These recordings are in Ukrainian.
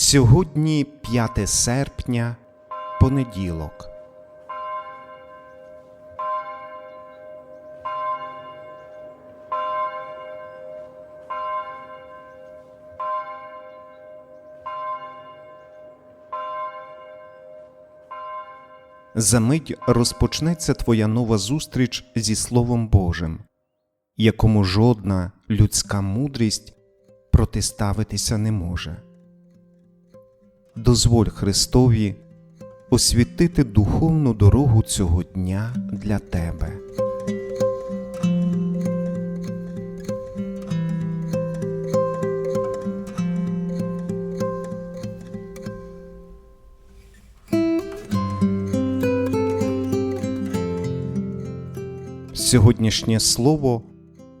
Сьогодні 5 серпня, понеділок. Замить розпочнеться твоя нова зустріч зі Словом Божим, якому жодна людська мудрість протиставитися не може. Дозволь Христові освітити духовну дорогу цього дня для тебе. Сьогоднішнє слово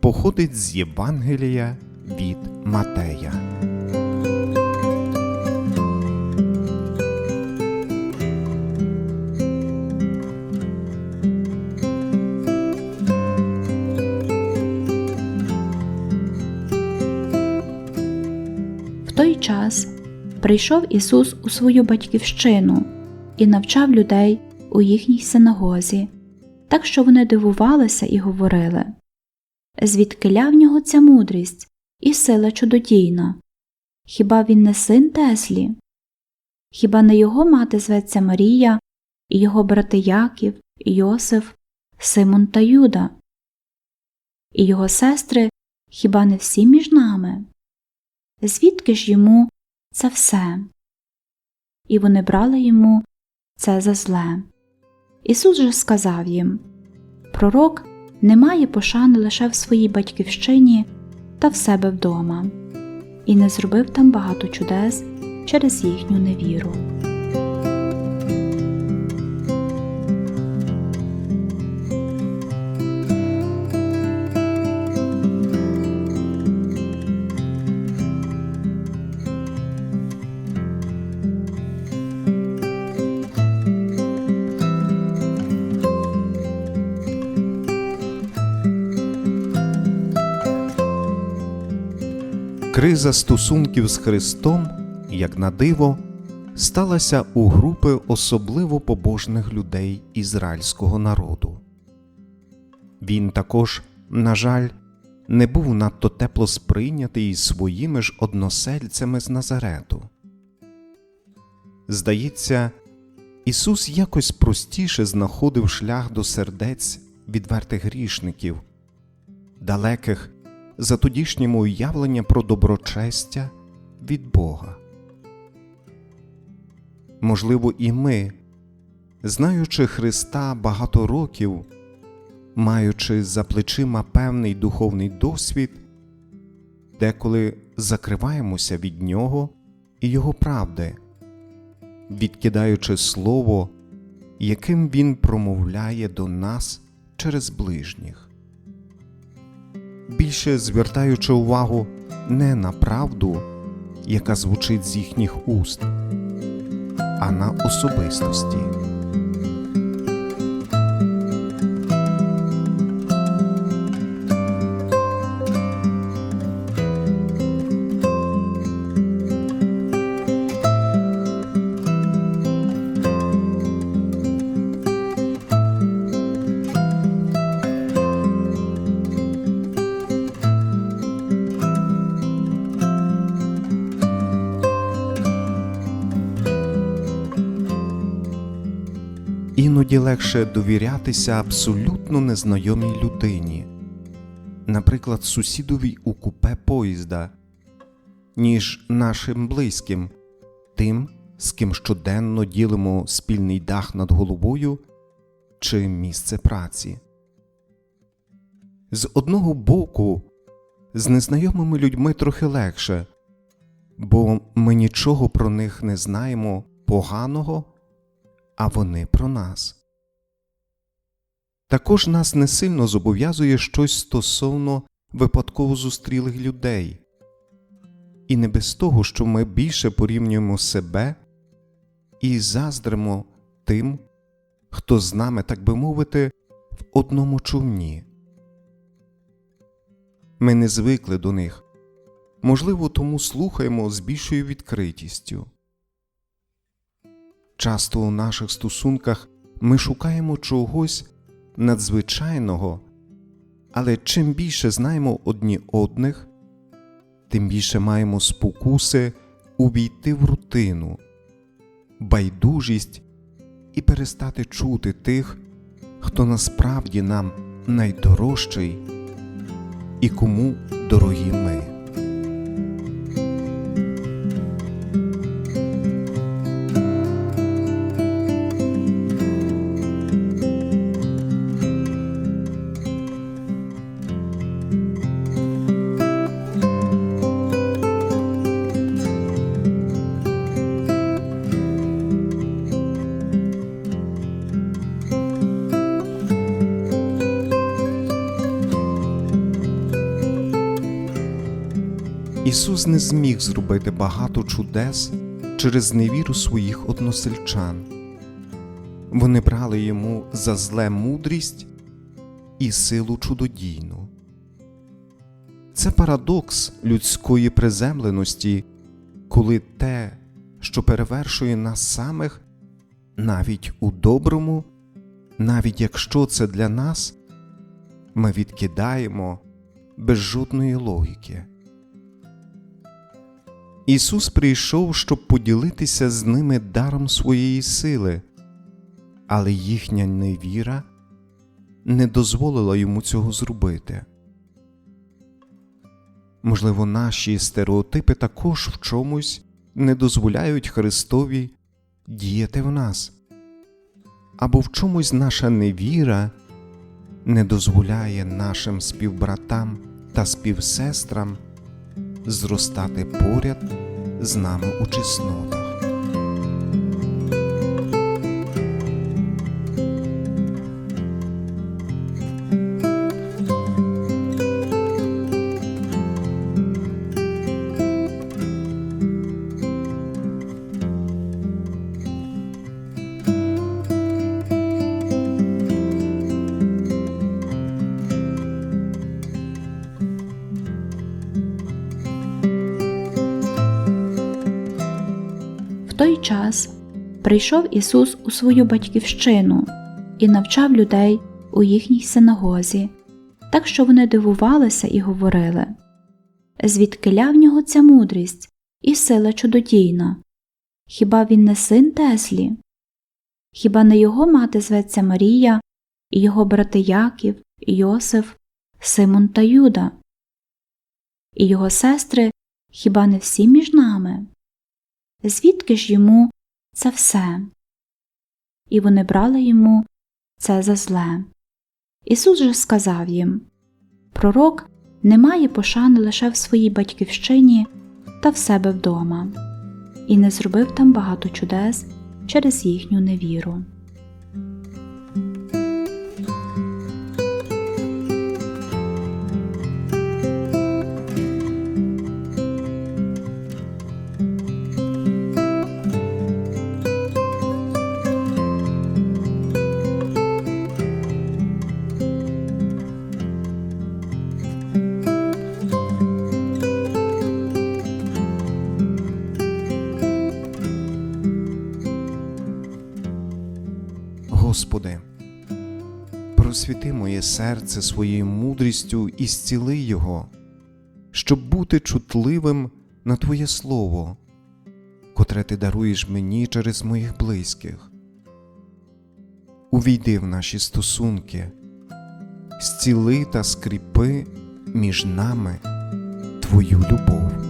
походить з Євангелія від Матея. Час прийшов Ісус у свою батьківщину і навчав людей у їхній синагозі, так що вони дивувалися і говорили звідкиля в нього ця мудрість і сила чудодійна? Хіба він не син Теслі? Хіба не його мати зветься Марія, і його брати Яків, Йосиф, Симон та Юда? І його сестри хіба не всі між нами? Звідки ж йому це все? І вони брали йому це за зле. Ісус же сказав їм Пророк не має пошани лише в своїй батьківщині та в себе вдома, і не зробив там багато чудес через їхню невіру. Криза стосунків з Христом, як на диво, сталася у групи особливо побожних людей ізраїльського народу. Він також, на жаль, не був надто тепло сприйнятий своїми ж односельцями з Назарету. Здається, Ісус якось простіше знаходив шлях до сердець відвертих грішників, далеких за тодішнім уявлення про доброчестя від Бога. Можливо, і ми, знаючи Христа багато років, маючи за плечима певний духовний досвід, деколи закриваємося від Нього і Його правди, відкидаючи Слово, яким Він промовляє до нас через ближніх більше звертаючи увагу не на правду, яка звучить з їхніх уст, а на особистості. Іноді легше довірятися абсолютно незнайомій людині, наприклад, сусідові у купе поїзда, ніж нашим близьким, тим, з ким щоденно ділимо спільний дах над головою чи місце праці. З одного боку, з незнайомими людьми трохи легше, бо ми нічого про них не знаємо поганого а вони про нас. Також нас не сильно зобов'язує щось стосовно випадково зустрілих людей, і не без того, що ми більше порівнюємо себе і заздримо тим, хто з нами, так би мовити, в одному човні. Ми не звикли до них, можливо, тому слухаємо з більшою відкритістю. Часто у наших стосунках ми шукаємо чогось надзвичайного, але чим більше знаємо одні одних, тим більше маємо спокуси увійти в рутину, байдужість і перестати чути тих, хто насправді нам найдорожчий і кому дорогі Ісус не зміг зробити багато чудес через невіру своїх односельчан. Вони брали йому за зле мудрість і силу чудодійну. Це парадокс людської приземленості, коли те, що перевершує нас самих, навіть у доброму, навіть якщо це для нас, ми відкидаємо без жодної логіки. Ісус прийшов, щоб поділитися з ними даром своєї сили, але їхня невіра не дозволила йому цього зробити. Можливо, наші стереотипи також в чомусь не дозволяють Христові діяти в нас, або в чомусь наша невіра не дозволяє нашим співбратам та співсестрам зростати поряд з нами у чеснотах. Той час прийшов Ісус у свою батьківщину і навчав людей у їхній синагозі, так що вони дивувалися і говорили звідкиля в нього ця мудрість і сила чудодійна? Хіба він не син Теслі? Хіба не його мати зветься Марія, і його брати Яків, Йосиф, Симон та Юда? І його сестри хіба не всі між нами? Звідки ж йому це все? І вони брали йому це за зле. Ісус же сказав їм Пророк не має пошани лише в своїй батьківщині та в себе вдома, і не зробив там багато чудес через їхню невіру. Господи, просвіти моє серце своєю мудрістю і зціли його, щоб бути чутливим на Твоє Слово, котре Ти даруєш мені через моїх близьких. Увійди в наші стосунки, зціли та скріпи між нами Твою любов.